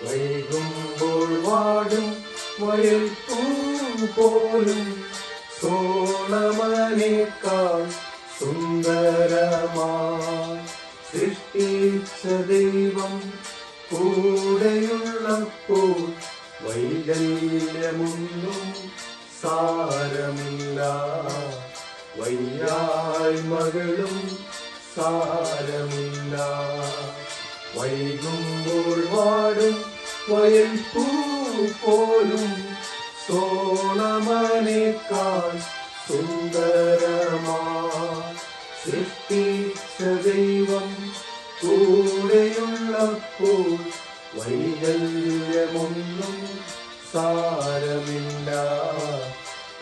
வைகும்போல் வாடும் வயல்கும் போலும் சோழமனேக்கால் சுந்தரமாய் சிருஷ்டிச்ச தெய்வம் கூடையுள்ள വൈകല്യമൊന്നും സാരമില്ല. വയ്യായ്മകളും സാരമില്ല. വൈകുമ്പോൾ വാടും വയൽ പൂ പോലും സോളമനേക്കാൾ സുന്ദരമാ. സൃഷ്ടിച്ച ദൈവം കൂടെയുള്ളപ്പോൾ വൈകല്യമൊന്നും സാരമില്ല.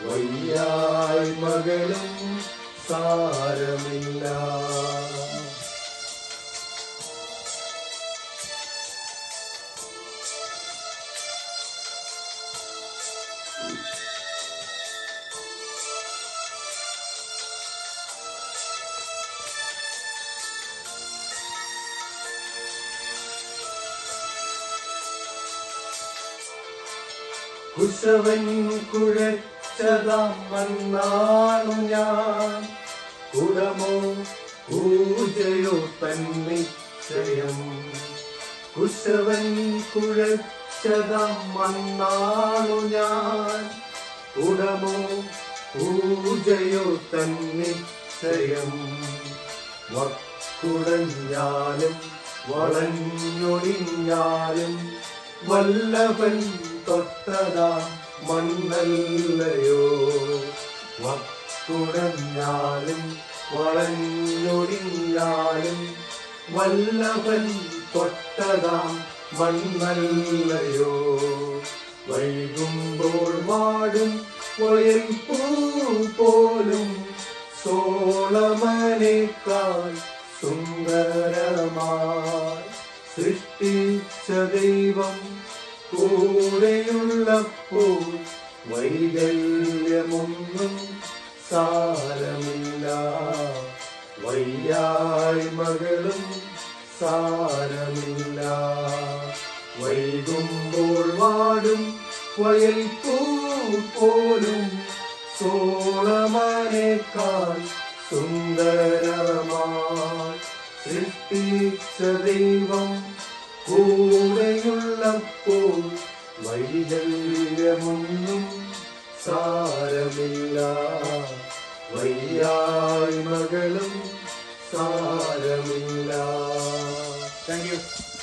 വയ്യായ്മകളും സാരമില്ല. കുശവൻ കുഴച്ചതാം വന്നാണു ഞാൻ. കുടമോ പൂജയോ തന്നിശ്ചയം കുശവൻ കുഴച്ചതാം വന്നാണു ഞാൻ. കുടമോ പൂജയോ തന്നിശ്ചയം വക്കുടഞ്ഞാലും വളഞ്ഞൊടിഞ്ഞാലും വല്ലഭൻ തൊട്ടതാ മണ്ണല്ലയോ വക്കുടഞ്ഞാലും വളഞ്ഞൊടിഞ്ഞാലും വല്ലവൻ തൊട്ടതാ മണ്ണല്ലയോ വൈകുമ്പോൾ വാടും വയൽ പൂ പോലും സോളമനേക്കാൾ സുന്ദരമായി സൃഷ്ടിച്ച ദൈവം കൂടെയുള്ളപ്പോൾ വൈകല്യമൊന്നും സാരമില്ല. വയ്യായ്മകളും സാരമില്ല. വൈകുമ്പോൾ വാടും വയൽ പോലും സോളമാനേക്കാൾ സുന്ദരമാ സൃഷ്ടിച്ച ദൈവം കൂടെയുള്ളപ്പോൾ വൈകല്യമൊന്നും സാരമില്ല. വയ്യായ്മകളും സാ